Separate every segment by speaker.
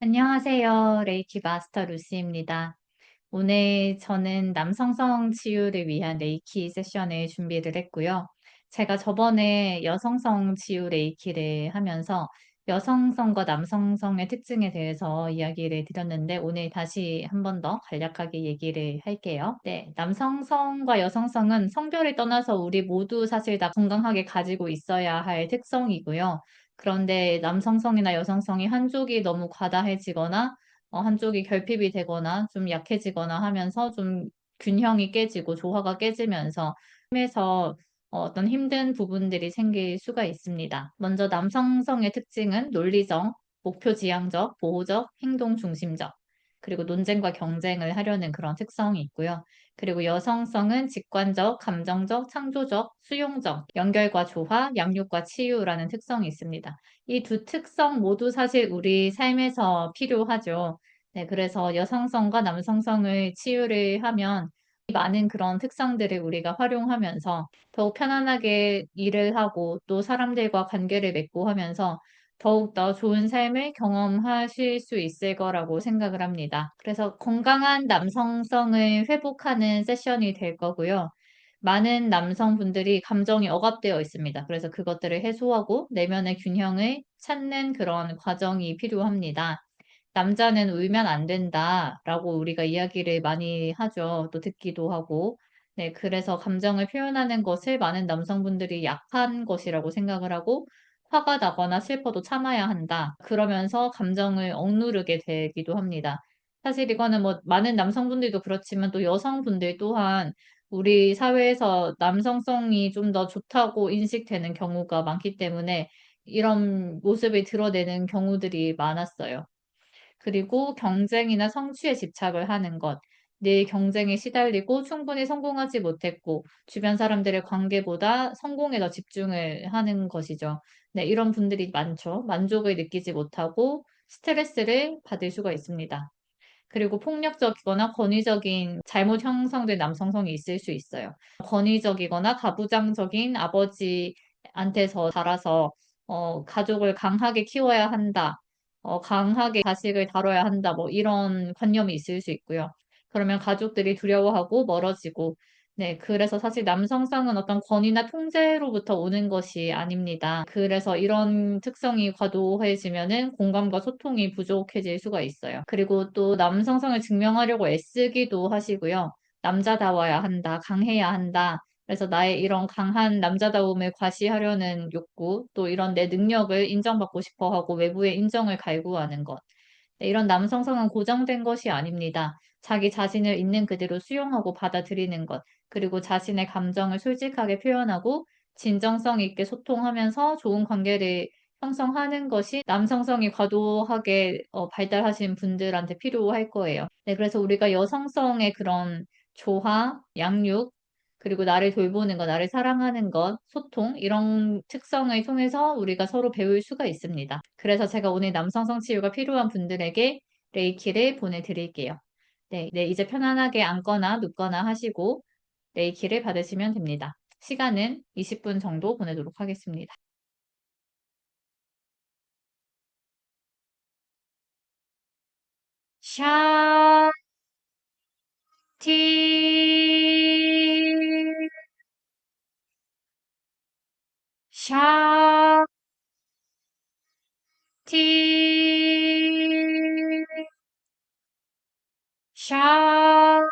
Speaker 1: 안녕하세요. 레이키 마스터 루시입니다. 오늘 저는 남성성 치유를 위한 레이키 세션을 준비를 했고요. 제가 저번에 여성성 치유 레이키를 하면서 여성성과 남성성의 특징에 대해서 이야기를 드렸는데 오늘 다시 한 번 더 간략하게 얘기를 할게요. 네, 남성성과 여성성은 성별을 떠나서 우리 모두 사실 다 건강하게 가지고 있어야 할 특성이고요. 그런데 남성성이나 여성성이 한쪽이 너무 과다해지거나 어, 한쪽이 결핍이 되거나 좀 약해지거나 하면서 좀 균형이 깨지고 조화가 깨지면서 삶에서 어떤 힘든 부분들이 생길 수가 있습니다. 먼저 남성성의 특징은 논리적, 목표 지향적, 보호적, 행동 중심적, 그리고 논쟁과 경쟁을 하려는 그런 특성이 있고요. 그리고 여성성은 직관적, 감정적, 창조적, 수용적, 연결과 조화, 양육과 치유라는 특성이 있습니다. 이 두 특성 모두 사실 우리 삶에서 필요하죠. 네, 그래서 여성성과 남성성을 치유를 하면 많은 그런 특성들을 우리가 활용하면서 더욱 편안하게 일을 하고 또 사람들과 관계를 맺고 하면서 더욱더 좋은 삶을 경험하실 수 있을 거라고 생각을 합니다. 그래서 건강한 남성성을 회복하는 세션이 될 거고요. 많은 남성분들이 감정이 억압되어 있습니다. 그래서 그것들을 해소하고 내면의 균형을 찾는 그런 과정이 필요합니다. 남자는 울면 안 된다라고 우리가 이야기를 많이 하죠. 또 듣기도 하고. 네, 그래서 감정을 표현하는 것을 많은 남성분들이 약한 것이라고 생각을 하고 화가 나거나 슬퍼도 참아야 한다. 그러면서 감정을 억누르게 되기도 합니다. 사실 이거는 뭐 많은 남성분들도 그렇지만 또 여성분들 또한 우리 사회에서 남성성이 좀 더 좋다고 인식되는 경우가 많기 때문에 이런 모습을 드러내는 경우들이 많았어요. 그리고 경쟁이나 성취에 집착을 하는 것. 늘 경쟁에 시달리고 충분히 성공하지 못했고 주변 사람들의 관계보다 성공에 더 집중을 하는 것이죠. 네, 이런 분들이 많죠. 만족을 느끼지 못하고 스트레스를 받을 수가 있습니다. 그리고 폭력적이거나 권위적인 잘못 형성된 남성성이 있을 수 있어요. 권위적이거나 가부장적인 아버지한테서 자라서 어, 가족을 강하게 키워야 한다. 어, 강하게 자식을 다뤄야 한다. 뭐 이런 관념이 있을 수 있고요. 그러면 가족들이 두려워하고 멀어지고 네, 그래서 사실 남성성은 어떤 권위나 통제로부터 오는 것이 아닙니다. 그래서 이런 특성이 과도해지면은 공감과 소통이 부족해질 수가 있어요. 그리고 또 남성성을 증명하려고 애쓰기도 하시고요. 남자다워야 한다, 강해야 한다. 그래서 나의 이런 강한 남자다움을 과시하려는 욕구, 또 이런 내 능력을 인정받고 싶어 하고 외부의 인정을 갈구하는 것. 네, 이런 남성성은 고정된 것이 아닙니다. 자기 자신을 있는 그대로 수용하고 받아들이는 것. 그리고 자신의 감정을 솔직하게 표현하고 진정성 있게 소통하면서 좋은 관계를 형성하는 것이 남성성이 과도하게 어, 발달하신 분들한테 필요할 거예요. 네, 그래서 우리가 여성성의 그런 조화, 양육, 그리고 나를 돌보는 것, 나를 사랑하는 것, 소통, 이런 특성을 통해서 우리가 서로 배울 수가 있습니다. 그래서 제가 오늘 남성성 치유가 필요한 분들에게 레이키를 보내드릴게요. 네, 네, 이제 편안하게 앉거나 눕거나 하시고 레이키를 받으시면 됩니다. 시간은 20분 정도 보내도록 하겠습니다. 샤, 티, 샤, 티, 샤,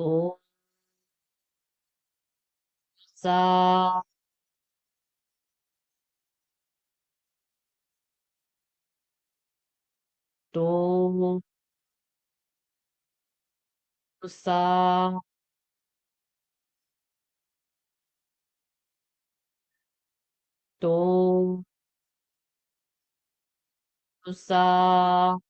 Speaker 1: 티. 도, 싸, 도, 싸, 도,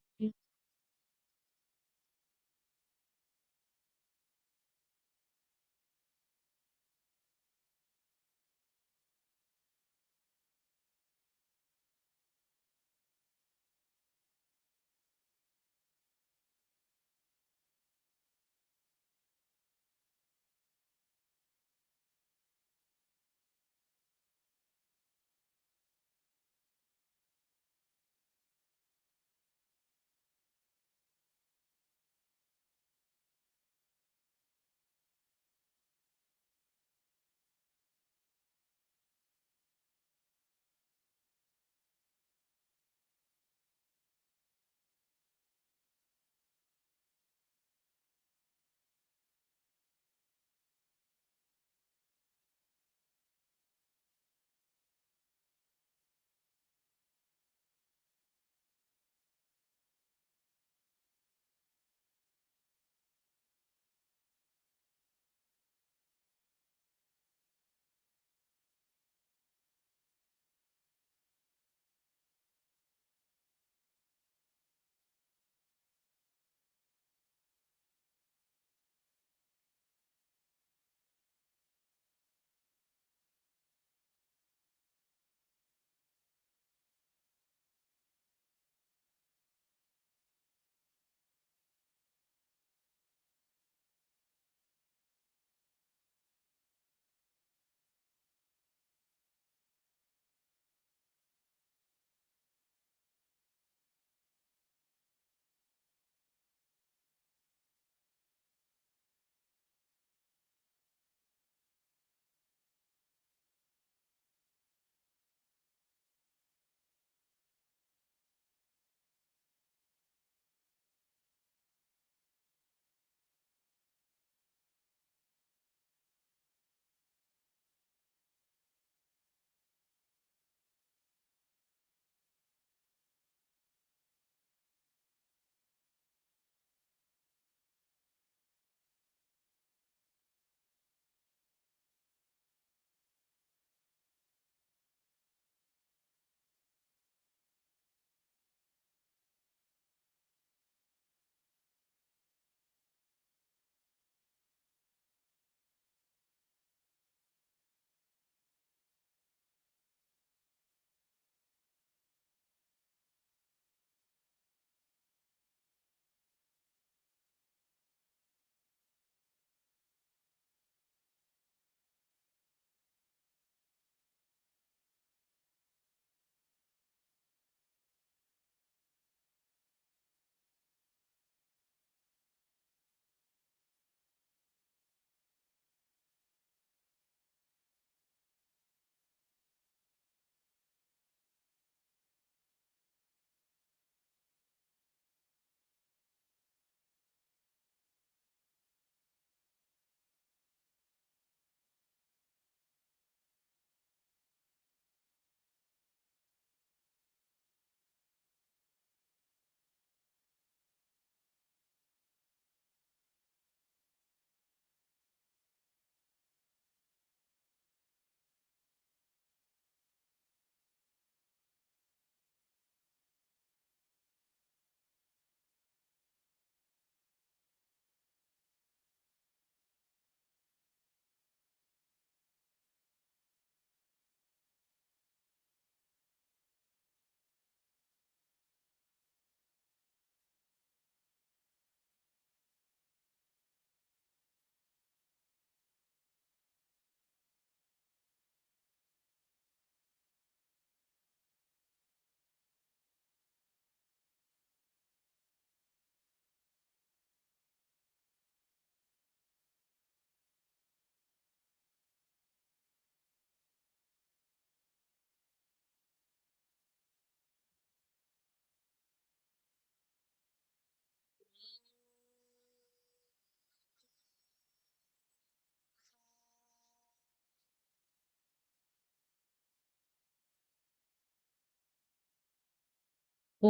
Speaker 1: 샤,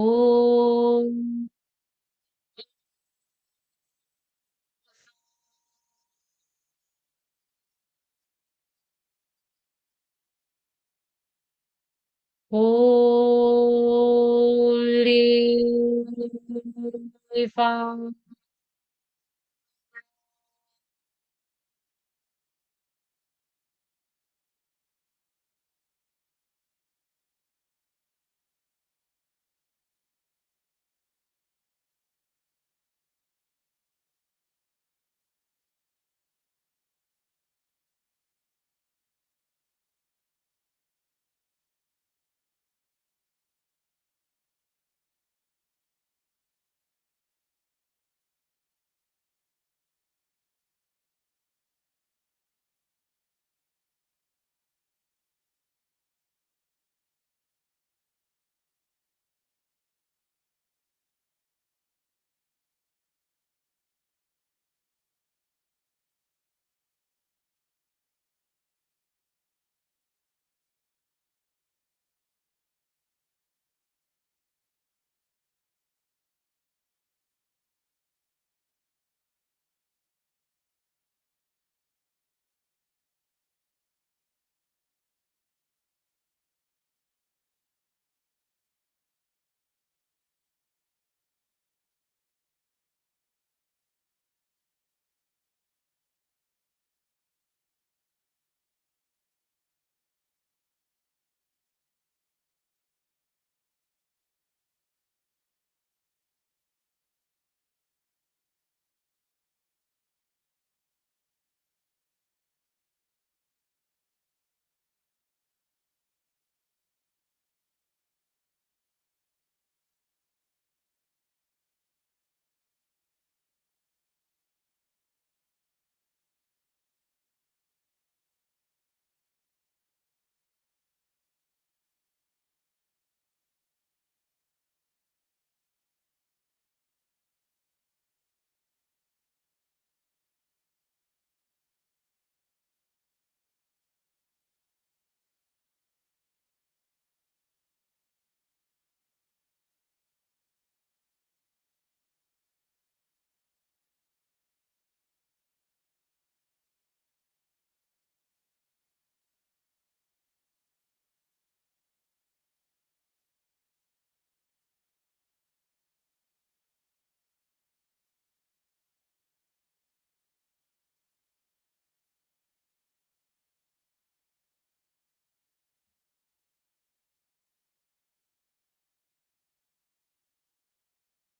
Speaker 1: 티, 샤,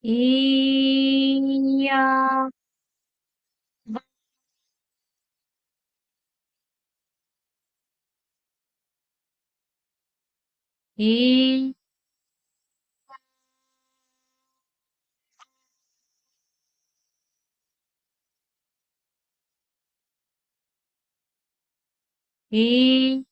Speaker 1: 티. 오, 올리방,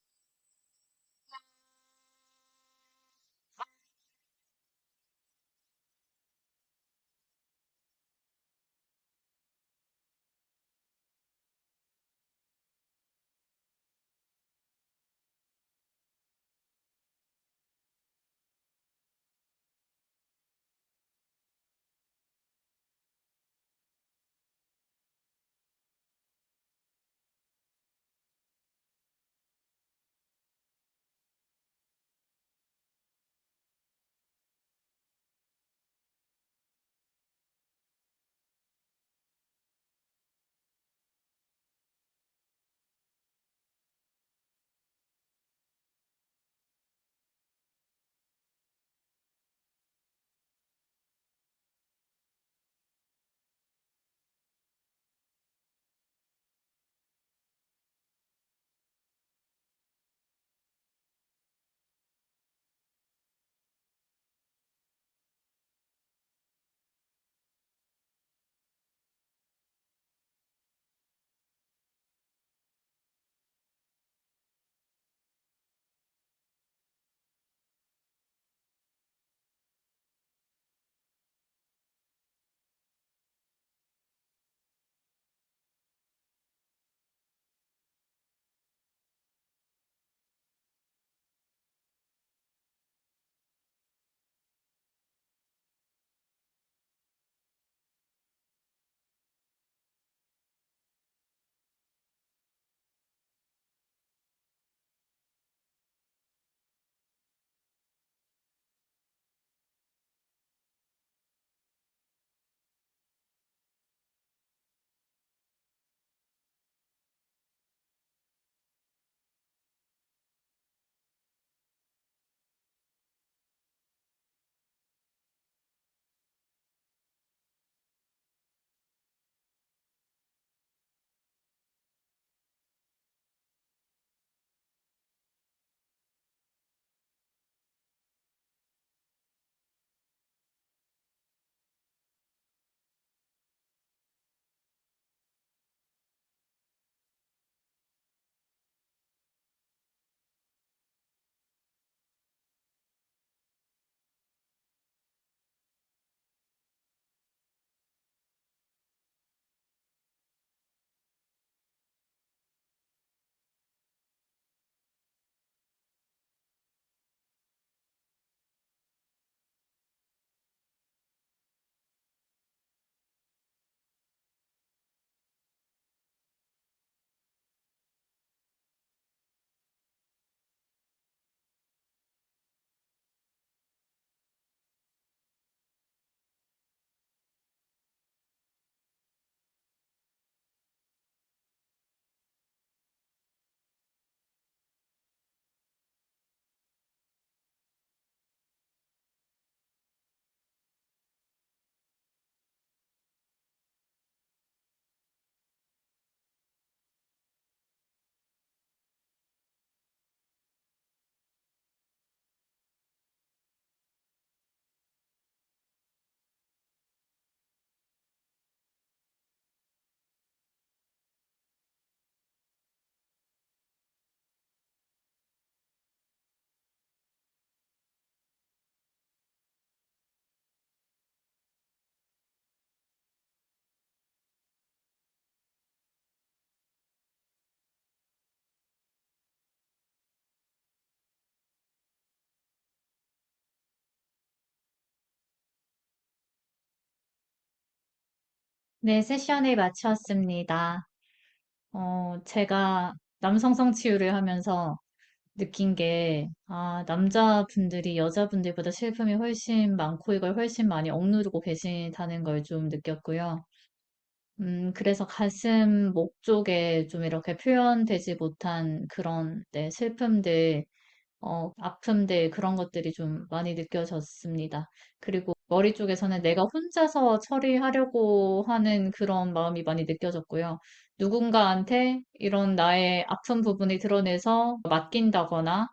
Speaker 1: 네, 세션을 마쳤습니다. 어, 제가 남성 성 치유를 하면서 느낀 게, 아, 남자분들이 여자분들보다 슬픔이 훨씬 많고 이걸 훨씬 많이 억누르고 계시다는 걸 좀 느꼈고요. 음, 그래서 가슴, 목 쪽에 좀 이렇게 표현되지 못한 그런, 네, 슬픔들, 어, 아픔들, 그런 것들이 좀 많이 느껴졌습니다. 그리고 머리 쪽에서는 내가 혼자서 처리하려고 하는 그런 마음이 많이 느껴졌고요. 누군가한테 이런 나의 아픈 부분을 드러내서 맡긴다거나,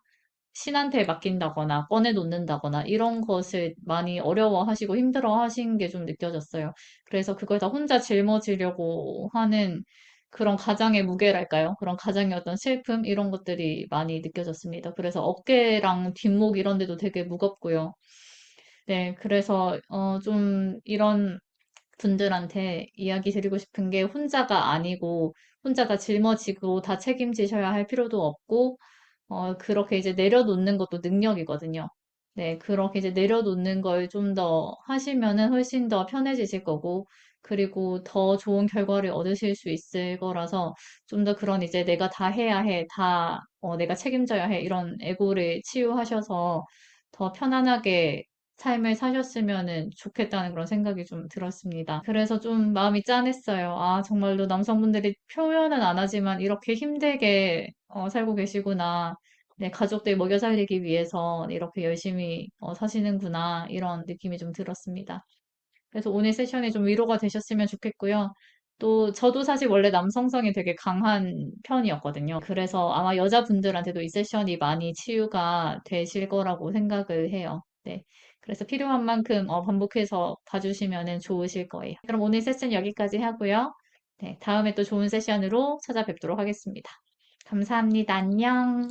Speaker 1: 신한테 맡긴다거나 꺼내놓는다거나 이런 것을 많이 어려워하시고 힘들어하신 게 좀 느껴졌어요. 그래서 그걸 다 혼자 짊어지려고 하는 그런 가장의 무게랄까요? 그런 가장의 어떤 슬픔 이런 것들이 많이 느껴졌습니다. 그래서 어깨랑 뒷목 이런 데도 되게 무겁고요. 네, 그래서 어, 좀 이런 분들한테 이야기 드리고 싶은 게 혼자가 아니고 혼자 다 짊어지고 다 책임지셔야 할 필요도 없고 어, 그렇게 이제 내려놓는 것도 능력이거든요. 네, 그렇게 이제 내려놓는 걸 좀 더 하시면은 훨씬 더 편해지실 거고, 그리고 더 좋은 결과를 얻으실 수 있을 거라서 좀 더 그런 이제 내가 다 해야 해, 다, 어, 내가 책임져야 해, 이런 에고를 치유하셔서 더 편안하게 삶을 사셨으면은 좋겠다는 그런 생각이 좀 들었습니다. 그래서 좀 마음이 짠했어요. 아, 정말로 남성분들이 표현은 안 하지만 이렇게 힘들게 어, 살고 계시구나. 네, 가족들 먹여 살리기 위해서 이렇게 열심히 어, 사시는구나. 이런 느낌이 좀 들었습니다. 그래서 오늘 세션이 좀 위로가 되셨으면 좋겠고요. 또 저도 사실 원래 남성성이 되게 강한 편이었거든요. 그래서 아마 여자분들한테도 이 세션이 많이 치유가 되실 거라고 생각을 해요. 네. 그래서 필요한 만큼 어, 반복해서 봐주시면 좋으실 거예요. 그럼 오늘 세션 여기까지 하고요. 네, 다음에 또 좋은 세션으로 찾아뵙도록 하겠습니다. 감사합니다. 안녕.